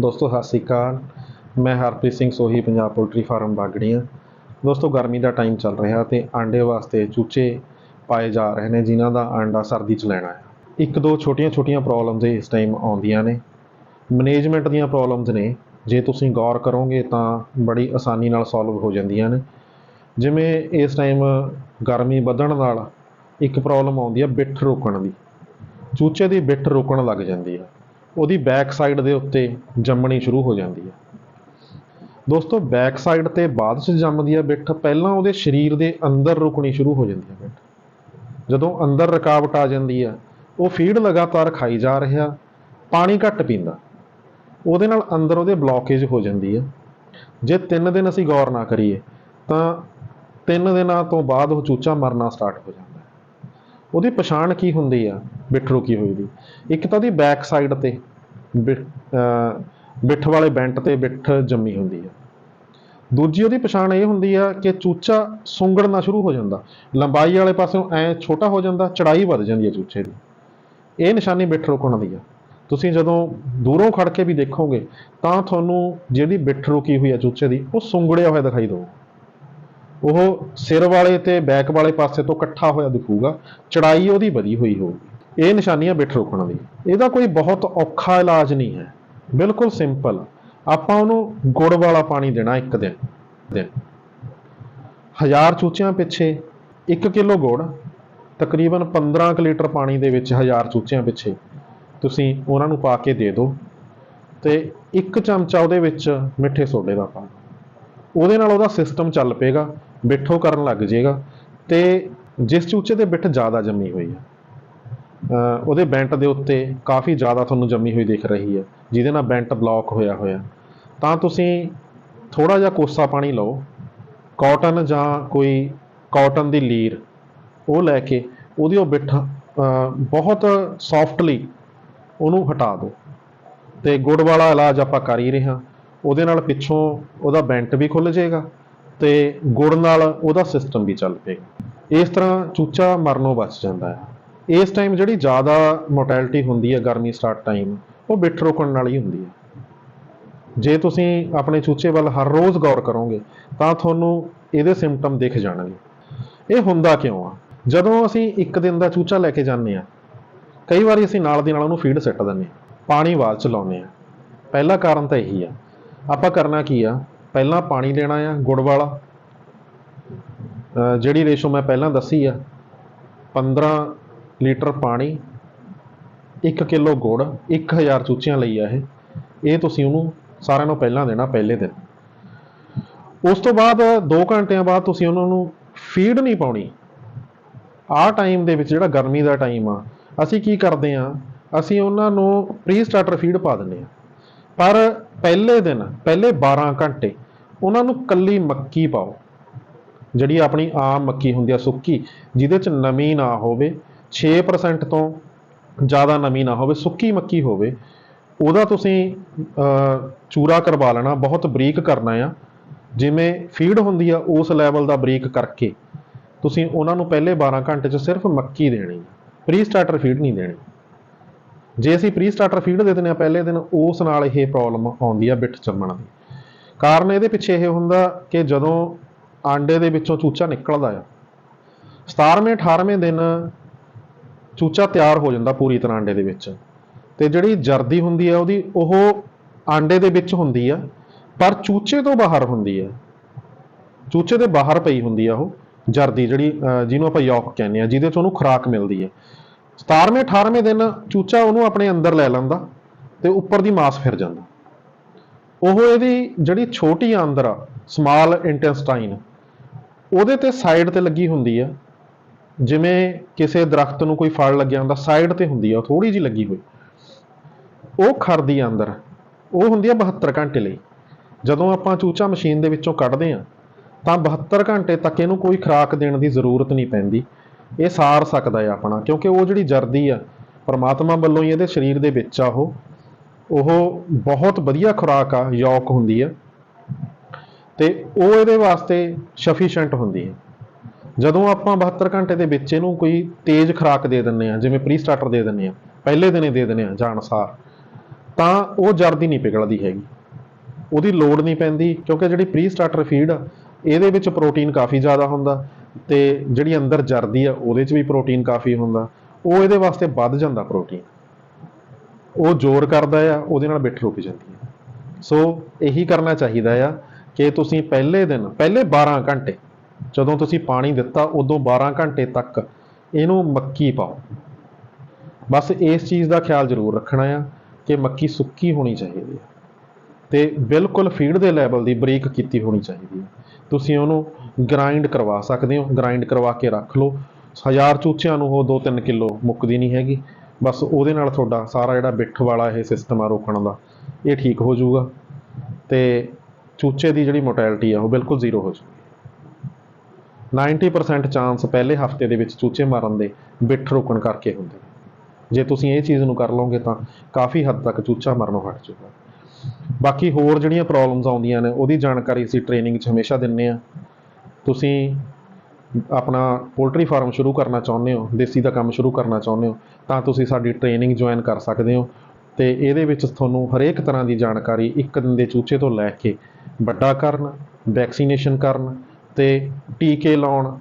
ਦੋਸਤੋ, ਸਤਿ ਸ਼੍ਰੀ ਅਕਾਲ। ਮੈਂ ਹਰਪ੍ਰੀਤ ਸਿੰਘ ਸੋਹੀ, ਪੰਜਾਬ ਪੋਲਟਰੀ ਫਾਰਮ ਬਾਗੜੀਆਂ। ਦੋਸਤੋ, ਗਰਮੀ ਦਾ ਟਾਈਮ ਚੱਲ ਰਿਹਾ ਤੇ ਆਂਡੇ ਵਾਸਤੇ ਚੂਚੇ ਪਾਏ ਜਾ ਰਹੇ ਨੇ, ਜਿਨ੍ਹਾਂ ਦਾ ਆਂਡਾ ਸਰਦੀ 'ਚ ਲੈਣਾ ਹੈ। ਇੱਕ ਦੋ ਛੋਟੀਆਂ-ਛੋਟੀਆਂ ਪ੍ਰੋਬਲਮਸ ਇਸ ਟਾਈਮ ਆਉਂਦੀਆਂ ਨੇ। ਮੈਨੇਜਮੈਂਟ ਦੀਆਂ ਪ੍ਰੋਬਲਮਸ ਨੇ। ਜੇ ਤੁਸੀਂ ਗੌਰ ਕਰੋਗੇ ਤਾਂ ਬੜੀ ਆਸਾਨੀ ਨਾਲ ਸੋਲਵ ਹੋ ਜਾਂਦੀਆਂ ਨੇ। ਜਿਵੇਂ ਇਸ ਟਾਈਮ ਗਰਮੀ ਵਧਣ ਨਾਲ ਇੱਕ ਪ੍ਰੋਬਲਮ ਆਉਂਦੀ ਹੈ, ਬਿੱਠ ਰੋਕਣ ਦੀ। ਚੂਚੇ ਦੀ ਬਿੱਠ ਰੋਕਣ ਲੱਗ ਜਾਂਦੀ ਹੈ। ਉਹਦੀ ਬੈਕ ਸਾਈਡ ਦੇ ਉੱਤੇ ਜੰਮਣੀ ਸ਼ੁਰੂ ਹੋ ਜਾਂਦੀ ਹੈ। ਦੋਸਤੋ ਬੈਕ ਸਾਈਡ ਤੇ ਬਾਅਦ 'ਚ ਜੰਮਦੀ ਹੈ ਬਿੱਠ, ਪਹਿਲਾਂ ਉਹਦੇ ਸਰੀਰ ਦੇ ਅੰਦਰ ਰੁਕਣੀ ਸ਼ੁਰੂ ਹੋ ਜਾਂਦੀ ਹੈ ਬਿੱਠ। ਜਦੋਂ ਅੰਦਰ ਰੁਕਾਵਟ ਆ ਜਾਂਦੀ ਹੈ, ਉਹ ਫੀਡ ਲਗਾਤਾਰ ਖਾਈ ਜਾ ਰਿਹਾ, ਪਾਣੀ ਘੱਟ ਪੀਂਦਾ। ਉਹਦੇ ਨਾਲ ਅੰਦਰ ਉਹਦੇ ਬਲੌਕੇਜ ਹੋ ਜਾਂਦੀ ਹੈ। ਜੇ 3 ਦਿਨ ਅਸੀਂ ਗੌਰ ਨਾ ਕਰੀਏ, ਤਾਂ 3 ਦਿਨਾਂ ਤੋਂ ਬਾਅਦ ਉਹ ਚੂਚਾ ਮਰਨਾ ਸਟਾਰਟ ਹੋ ਜਾਂਦਾ ਉਹਦੀ ਪਛਾਣ ਕੀ ਹੁੰਦੀ ਆ? ਬਿੱਠ ਰੁਕੀ ਹੋਈ ਦੀ। ਇੱਕ ਤਾਂ ਉਹਦੀ ਬੈਕ ਸਾਈਡ ਤੇ ਬਿ- ਬਿੱਠ ਵਾਲੇ ਬੈਂਟ ਤੇ ਬਿੱਠ ਜੰਮੀ ਹੁੰਦੀ ਹੈ ਦੂਜੀ ਉਹਦੀ ਪਛਾਣ ਇਹ ਹੁੰਦੀ ਆ ਕਿ ਚੂਚਾ ਸੁੰਗੜਨਾ ਸ਼ੁਰੂ ਹੋ ਜਾਂਦਾ। ਲੰਬਾਈ ਵਾਲੇ ਪਾਸਿਓਂ ਐ ਛੋਟਾ ਹੋ ਜਾਂਦਾ, ਚੜਾਈ ਵੱਧ ਜਾਂਦੀ ਹੈ ਚੂਚੇ ਦੀ। ਇਹ ਨਿਸ਼ਾਨੀ ਬਿੱਠ ਰੁਕਣ ਦੀ ਆ। ਤੁਸੀਂ ਜਦੋਂ ਦੂਰੋਂ ਖੜ ਕੇ ਵੀ ਦੇਖੋਗੇ, ਤਾਂ ਤੁਹਾਨੂੰ ਜਿਹੜੀ ਬਿੱਠ ਰੁਕੀ ਹੋਈ ਆ ਚੂਚੇ ਦੀ, ਉਹ ਸੁੰਗੜਿਆ ਹੋਇਆ ਦਿਖਾਈ ਦੇਊ। ਉਹ ਸਿਰ ਵਾਲੇ ਤੇ ਬੈਕ ਵਾਲੇ ਪਾਸੇ ਤੋਂ ਇਕੱਠਾ ਹੋਇਆ ਦਿਖੂਗਾ, ਚੜਾਈ ਉਹਦੀ ਵਧੀ ਹੋਈ ਹੋਊਗੀ। ਇਹ ਨਿਸ਼ਾਨੀਆਂ ਬਿੱਠ ਰੋਕਣ ਦੀ ਇਹਦਾ ਕੋਈ ਬਹੁਤ ਔਖਾ ਇਲਾਜ ਨਹੀਂ ਹੈ। ਬਿਲਕੁਲ ਸਿੰਪਲ। ਆਪਾਂ ਉਹਨੂੰ ਗੁੜ ਵਾਲਾ ਪਾਣੀ ਦੇਣਾ ਇੱਕ ਦਿਨ। ਦਿਨ। ਹਜ਼ਾਰ ਚੂਚਿਆਂ ਪਿੱਛੇ 1 ਕਿਲੋ ਗੁੜ, ਤਕਰੀਬਨ 15 ਕੁ ਲੀਟਰ ਪਾਣੀ ਦੇ ਵਿੱਚ ਹਜ਼ਾਰ ਚੂਚਿਆਂ ਪਿੱਛੇ ਤੁਸੀਂ ਉਹਨਾਂ ਨੂੰ ਪਾ ਕੇ ਦੇ ਦਿਓ ਤੇ ਇੱਕ ਚਮਚਾ ਉਹਦੇ ਵਿੱਚ ਮਿੱਠੇ ਸੋਡੇ ਦਾ ਪਾ ਉਹਦੇ ਨਾਲ ਉਹਦਾ ਸਿਸਟਮ ਚੱਲ ਪਏਗਾ, ਬਿੱਠੋ ਕਰਨ ਲੱਗ ਜਾਏਗਾ ਤੇ ਜਿਸ ਚੂਚੇ 'ਤੇ ਬਿੱਠ ਜ਼ਿਆਦਾ ਜੰਮੀ ਹੋਈ ਹੈ। ਉਹਦੇ ਬੈਂਟ ਦੇ ਉੱਤੇ ਕਾਫੀ ਜ਼ਿਆਦਾ ਤੁਹਾਨੂੰ ਜੰਮੀ ਹੋਈ ਦਿਖ ਰਹੀ ਹੈ, ਜਿਹਦੇ ਨਾਲ ਬੈਂਟ ਬਲੌਕ ਹੋਇਆ ਹੋਇਆ। ਤਾਂ ਤੁਸੀਂ ਥੋੜਾ ਜਿਹਾ ਕੋਸਾ ਪਾਣੀ ਲਓ। ਕਾਟਨ ਜਾਂ ਕੋਈ ਕਾਟਨ ਦੀ ਲੀਰ, ਉਹ ਲੈ ਕੇ ਉਹਦੀ ਉਹ ਬਿੱਠ ਬਹੁਤ ਸੌਫਟਲੀ ਉਹਨੂੰ ਹਟਾ ਦਿਓ। ਤੇ ਗੁੜ ਵਾਲਾ ਇਲਾਜ ਆਪਾਂ ਕਰ ਹੀ ਰਹੇ ਹਾਂ। ਉਹਦੇ ਨਾਲ ਪਿੱਛੋਂ ਉਹਦਾ ਬੈਂਟ ਵੀ ਖੁੱਲ ਜਾਏਗਾ ਤੇ ਗੁੜ ਨਾਲ ਉਹਦਾ ਸਿਸਟਮ ਵੀ ਚੱਲ ਪਏਗਾ। ਇਸ ਤਰ੍ਹਾਂ ਚੂਚਾ ਮਰਨੋਂ ਬਚ ਜਾਂਦਾ ਹੈ। ਇਸ ਟਾਈਮ ਜਿਹੜੀ ਜ਼ਿਆਦਾ ਮੋਰਟੈਲਿਟੀ ਹੁੰਦੀ ਹੈ ਗਰਮੀ ਸਟਾਰਟ ਟਾਈਮ ਉਹ ਬਿੱਠ ਰੋਕਣ ਨਾਲ ਹੀ ਹੁੰਦੀ ਹੈ। ਜੇ ਤੁਸੀਂ ਆਪਣੇ ਚੂਚੇ ਵੱਲ ਹਰ ਰੋਜ਼ ਗੌਰ ਕਰੋਗੇ, ਤਾਂ ਤੁਹਾਨੂੰ ਇਹਦੇ ਸਿੰਪਟਮ ਦਿਖ ਜਾਣਗੇ। ਇਹ ਹੁੰਦਾ ਕਿਉਂ ਆ? ਜਦੋਂ ਅਸੀਂ ਇੱਕ ਦਿਨ ਦਾ ਚੂਚਾ ਲੈ ਕੇ ਜਾਂਦੇ ਆ ਕਈ ਵਾਰੀ ਅਸੀਂ ਨਾਲ ਦੀ ਨਾਲ ਉਹਨੂੰ ਫੀਡ ਸਿੱਟ ਦਿੰਦੇ ਹਾਂ, ਪਾਣੀ ਬਾਅਦ ਚ ਲਾਉਂਦੇ ਆ ਪਹਿਲਾ ਕਾਰਨ ਤਾਂ ਇਹੀ ਆ। ਆਪਾਂ ਕਰਨਾ ਕੀ ਆ? ਪਹਿਲਾਂ ਪਾਣੀ ਲੈਣਾ ਆ, ਗੁੜ ਵਾਲਾ। ਜਿਹੜੀ ਰੇਸ਼ੋ ਮੈਂ ਪਹਿਲਾਂ ਦੱਸੀ ਆ 15 ਲੀਟਰ ਪਾਣੀ 1 ਕਿਲੋ ਗੁੜ 1000 ਚੂਚਿਆਂ ਲਈ ਆ ਇਹ। ਇਹ ਤੁਸੀਂ ਉਹਨੂੰ ਸਾਰਿਆਂ ਨੂੰ ਪਹਿਲਾਂ ਦੇਣਾ, ਪਹਿਲੇ ਦਿਨ। ਉਸ ਤੋਂ ਬਾਅਦ 2 ਘੰਟਿਆਂ ਬਾਅਦ ਤੁਸੀਂ ਉਹਨਾਂ ਨੂੰ ਫੀਡ ਨਹੀਂ ਪਾਉਣੀ। ਆਹ ਟਾਈਮ ਦੇ ਵਿੱਚ ਜਿਹੜਾ ਗਰਮੀ ਦਾ ਟਾਈਮ ਆ, ਅਸੀਂ ਕੀ ਕਰਦੇ ਆ, ਅਸੀਂ ਉਹਨਾਂ ਨੂੰ ਪ੍ਰੀ ਸਟਾਰਟਰ ਫੀਡ ਪਾ ਦਿੰਦੇ ਆ। ਪਰ ਪਹਿਲੇ ਦਿਨ, ਪਹਿਲੇ 12 ਘੰਟੇ ਉਹਨਾਂ ਨੂੰ ਕੱਲੀ ਮੱਕੀ ਪਾਓ। ਜਿਹੜੀ ਆਪਣੀ ਆਮ ਮੱਕੀ ਹੁੰਦੀ ਆ, ਸੁੱਕੀ, ਜਿਹਦੇ ਚ ਨਮੀ ਨਾ ਹੋਵੇ 6% ਤੋਂ ਜ਼ਿਆਦਾ ਨਮੀ ਨਾ ਹੋਵੇ, ਸੁੱਕੀ ਮੱਕੀ ਹੋਵੇ, ਉਹਦਾ ਤੁਸੀਂ ਚੂਰਾ ਕਰਵਾ ਲੈਣਾ, ਬਹੁਤ ਬਰੀਕ ਕਰਨਾ ਆ। ਜਿਵੇਂ ਫੀਡ ਹੁੰਦੀ ਆ, ਉਸ ਲੈਵਲ ਦਾ ਬਰੀਕ ਕਰਕੇ, ਤੁਸੀਂ ਉਹਨਾਂ ਨੂੰ ਪਹਿਲੇ 12 ਘੰਟੇ 'ਚ ਸਿਰਫ ਮੱਕੀ ਦੇਣੀ ਪ੍ਰੀ ਸਟਾਰਟਰ ਫੀਡ ਨਹੀਂ ਦੇਣੀ। ਜੇ ਅਸੀਂ ਪ੍ਰੀ ਸਟਾਰਟਰ ਫੀਡ ਦੇ ਦਿੰਦੇ ਆ, ਪਹਿਲੇ ਦਿਨ ਉਸ ਨਾਲ ਇਹ ਪ੍ਰੋਬਲਮ ਆਉਂਦੀ ਆ ਬਿੱਠ ਚੰਮਣ ਦੀ। ਕਾਰਨ ਇਹਦੇ ਪਿੱਛੇ ਇਹ ਹੁੰਦਾ ਕਿ ਜਦੋਂ ਆਂਡੇ ਦੇ ਵਿੱਚੋਂ ਚੂਚਾ ਨਿਕਲਦਾ ਆ 17ਵੇਂ 18ਵੇਂ ਦਿਨ ਚੂਚਾ ਤਿਆਰ ਹੋ ਜਾਂਦਾ ਪੂਰੀ ਤਰ੍ਹਾਂ ਆਂਡੇ ਦੇ ਵਿੱਚ। ਤੇ ਜਿਹੜੀ ਜਰਦੀ ਹੁੰਦੀ ਆ ਉਹਦੀ, ਉਹ ਆਂਡੇ ਦੇ ਵਿੱਚ ਹੁੰਦੀ ਆ, ਪਰ ਚੂਚੇ ਤੋਂ ਬਾਹਰ ਹੁੰਦੀ ਆ ਚੂਚੇ ਦੇ ਬਾਹਰ ਪਈ ਹੁੰਦੀ ਆ ਉਹ ਜਰਦੀ ਜਿਹੜੀ ਜਿਹਨੂੰ ਆਪਾਂ ਯੋਕ ਕਹਿੰਦੇ ਆ, ਜਿਹਦੇ ਚ ਉਹਨੂੰ ਖੁਰਾਕ ਮਿਲਦੀ ਹੈ। 17ਵੇਂ 18ਵੇਂ ਦਿਨ ਚੂਚਾ ਉਹਨੂੰ ਆਪਣੇ ਅੰਦਰ ਲੈ ਲੈਂਦਾ ਤੇ ਉੱਪਰ ਦੀ ਮਾਸ ਫਿਰ ਜਾਂਦਾ। ਉਹ ਇਹਦੀ ਜਿਹੜੀ ਛੋਟੀ ਆਂਦਰ ਆ, ਸਮਾਲ ਇੰਟੈਸਟਾਈਨ, ਉਹਦੇ ਤੇ ਸਾਈਡ ਤੇ ਲੱਗੀ ਹੁੰਦੀ ਆ ਜਿਵੇਂ ਕਿਸੇ ਦਰਖਤ ਨੂੰ ਕੋਈ ਫਲ ਲੱਗਿਆ ਹੁੰਦਾ ਸਾਈਡ ਤੇ ਹੁੰਦੀ ਆ ਥੋੜੀ ਜੀ ਲੱਗੀ ਹੋਈ। ਉਹ ਖੜਦੀ ਆ ਅੰਦਰ, ਉਹ ਹੁੰਦੀ ਆ 72 ਘੰਟੇ ਲਈ। ਜਦੋਂ ਆਪਾਂ ਚੂਚਾ ਮਸ਼ੀਨ ਦੇ ਵਿੱਚੋਂ ਕੱਢਦੇ ਆ, ਤਾਂ 72 ਘੰਟੇ ਤੱਕ ਇਹਨੂੰ ਕੋਈ ਖੁਰਾਕ ਦੇਣ ਦੀ ਜ਼ਰੂਰਤ ਨਹੀਂ ਪੈਂਦੀ। ਇਹ ਸਾਰ ਸਕਦਾ ਹੈ ਆਪਣਾ, ਕਿਉਂਕਿ ਉਹ ਜਿਹੜੀ ਜਰਦੀ ਆ, ਪਰਮਾਤਮਾ ਵੱਲੋਂ ਹੀ ਇਹਦੇ ਸਰੀਰ ਦੇ ਵਿੱਚ ਆ ਉਹ ਉਹ ਬਹੁਤ ਵਧੀਆ ਖੁਰਾਕ ਆ, ਯੌਕ ਹੁੰਦੀ ਆ। ਤੇ ਉਹ ਇਹਦੇ ਵਾਸਤੇ ਸਫੀਸ਼ੀਐਂਟ ਹੁੰਦੀ ਹੈ ਜਦੋਂ ਆਪਾਂ 72 ਘੰਟੇ ਦੇ ਵਿੱਚ ਇਹਨੂੰ ਕੋਈ ਤੇਜ਼ ਖੁਰਾਕ ਦੇ ਦਿੰਨੇ ਆ ਜਿਵੇਂ ਪ੍ਰੀ ਸਟਾਰਟਰ ਦੇ ਦਿੰਨੇ ਆ ਪਹਿਲੇ ਦਿਨ ਹੀ ਦੇ ਦਿੰਨੇ ਆ ਜਾਣ ਸਾਰ ਤਾਂ ਉਹ ਜਰਦੀ ਨਹੀਂ ਪਿਘਲਦੀ ਹੈਗੀ। ਉਹਦੀ ਲੋੜ ਨਹੀਂ ਪੈਂਦੀ, ਕਿਉਂਕਿ ਜਿਹੜੀ ਪ੍ਰੀ ਸਟਾਰਟਰ ਫੀਡ ਆ, ਇਹਦੇ ਵਿੱਚ ਪ੍ਰੋਟੀਨ ਕਾਫੀ ਜ਼ਿਆਦਾ ਹੁੰਦਾ ਤੇ ਜਿਹੜੀ ਅੰਦਰ ਜਰਦੀ ਆ, ਉਹਦੇ 'ਚ ਵੀ ਪ੍ਰੋਟੀਨ ਕਾਫੀ ਹੁੰਦਾ। ਉਹ ਇਹਦੇ ਵਾਸਤੇ ਵੱਧ ਜਾਂਦਾ ਪ੍ਰੋਟੀਨ ਉਹ ਜ਼ੋਰ ਕਰਦਾ ਆ, ਉਹਦੇ ਨਾਲ ਬਿੱਠ ਰੁਕ ਜਾਂਦੀ ਹੈ ਸੋ ਇਹੀ ਕਰਨਾ ਚਾਹੀਦਾ ਆ ਕਿ ਤੁਸੀਂ ਪਹਿਲੇ ਦਿਨ, ਪਹਿਲੇ 12 ਘੰਟੇ ਜਦੋਂ ਤੁਸੀਂ ਪਾਣੀ ਦਿੱਤਾ ਉਦੋਂ 12 ਘੰਟੇ ਤੱਕ ਇਹਨੂੰ ਮੱਕੀ ਪਾਓ। ਬਸ ਇਸ ਚੀਜ਼ ਦਾ ਖਿਆਲ ਜ਼ਰੂਰ ਰੱਖਣਾ ਆ ਕਿ ਮੱਕੀ ਸੁੱਕੀ ਹੋਣੀ ਚਾਹੀਦੀ ਹੈ ਤੇ ਬਿਲਕੁਲ ਫੀਡ ਦੇ ਲੈਵਲ ਦੀ ਬਰੀਕ ਕੀਤੀ ਹੋਣੀ ਚਾਹੀਦੀ ਹੈ। ਤੁਸੀਂ ਉਹਨੂੰ ਗ੍ਰਾਈਂਡ ਕਰਵਾ ਸਕਦੇ ਹੋ। ਗ੍ਰਾਈਂਡ ਕਰਵਾ ਕੇ ਰੱਖ ਲਓ। ਹਜ਼ਾਰ ਚੂਚਿਆਂ ਨੂੰ ਉਹ 2-3 ਕਿਲੋ ਮੁੱਕਦੀ ਨਹੀਂ ਹੈਗੀ। ਬਸ ਉਹਦੇ ਨਾਲ ਤੁਹਾਡਾ ਸਾਰਾ ਜਿਹੜਾ ਬਿੱਠ ਵਾਲਾ ਇਹ ਸਿਸਟਮ ਆ ਰੋਕਣ ਦਾ, ਇਹ ਠੀਕ ਹੋ ਜਾਊਗਾ ਤੇ ਚੂਚੇ ਦੀ ਜਿਹੜੀ ਮੋਰਟੈਲਿਟੀ ਆ ਉਹ ਬਿਲਕੁਲ ਜ਼ੀਰੋ ਹੋ ਜਾਊਗੀ। 90% ਚਾਂਸ ਪਹਿਲੇ ਹਫ਼ਤੇ ਦੇ ਵਿੱਚ ਚੂਚੇ ਮਾਰਨ ਦੇ ਬਿੱਠ ਰੋਕਣ ਕਰਕੇ ਹੁੰਦੇ ਨੇ। ਜੇ ਤੁਸੀਂ ਇਹ ਚੀਜ਼ ਨੂੰ ਕਰ ਲਓਗੇ ਤਾਂ ਕਾਫੀ ਹੱਦ ਤੱਕ ਚੂਚਾ ਮਰਨੋਂ ਹਟ ਜਾਊਗਾ। ਬਾਕੀ ਹੋਰ ਜਿਹੜੀਆਂ ਪ੍ਰੋਬਲਮਸ ਆਉਂਦੀਆਂ ਨੇ, ਉਹਦੀ ਜਾਣਕਾਰੀ ਅਸੀਂ ਟ੍ਰੇਨਿੰਗ 'ਚ ਹਮੇਸ਼ਾ ਦਿੰਨੇ ਆ ਤੁਸੀਂ ਆਪਣਾ ਪੋਲਟਰੀ ਫਾਰਮ ਸ਼ੁਰੂ ਕਰਨਾ ਚਾਹੁੰਦੇ ਹੋ, ਦੇਸੀ ਦਾ ਕੰਮ ਸ਼ੁਰੂ ਕਰਨਾ ਚਾਹੁੰਦੇ ਹੋ, ਤਾਂ ਤੁਸੀਂ ਸਾਡੀ ਟ੍ਰੇਨਿੰਗ ਜੁਆਇਨ ਕਰ ਸਕਦੇ ਹੋ। ਤੇ ਇਹਦੇ ਵਿੱਚ ਤੁਹਾਨੂੰ ਹਰੇਕ ਤਰ੍ਹਾਂ ਦੀ ਜਾਣਕਾਰੀ ਇੱਕ ਦਿਨ ਦੇ ਚੂਚੇ ਤੋਂ ਲੈ ਕੇ ਵੱਡਾ ਕਰਨ ਵੈਕਸੀਨੇਸ਼ਨ ਕਰਨ ਤੇ ਟੀਕੇ ਲਾਉਣ।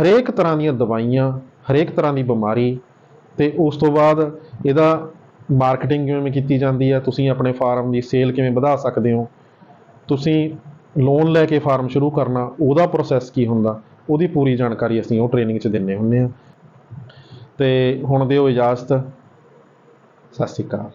ਹਰੇਕ ਤਰ੍ਹਾਂ ਦੀਆਂ ਦਵਾਈਆਂ, ਹਰੇਕ ਤਰ੍ਹਾਂ ਦੀ ਬਿਮਾਰੀ ਤੇ ਉਸ ਤੋਂ ਬਾਅਦ ਇਹਦਾ ਮਾਰਕੀਟਿੰਗ ਕਿਵੇਂ ਕੀਤੀ ਜਾਂਦੀ ਹੈ ਤੁਸੀਂ ਆਪਣੇ ਫਾਰਮ ਦੀ ਸੇਲ ਕਿਵੇਂ ਵਧਾ ਸਕਦੇ ਹੋ, ਤੁਸੀਂ ਲੋਨ ਲੈ ਕੇ ਫਾਰਮ ਸ਼ੁਰੂ ਕਰਨਾ, ਉਹਦਾ ਪ੍ਰੋਸੈਸ ਕੀ ਹੁੰਦਾ, ਉਹਦੀ ਪੂਰੀ ਜਾਣਕਾਰੀ ਅਸੀਂ ਉਹ ਟ੍ਰੇਨਿੰਗ 'ਚ ਦਿੰਨੇ ਹੁੰਨੇ ਆ। ਤੇ ਹੁਣ ਦਿਓ ਇਜਾਜ਼ਤ, ਸਤਿ ਸ਼੍ਰੀ ਅਕਾਲ।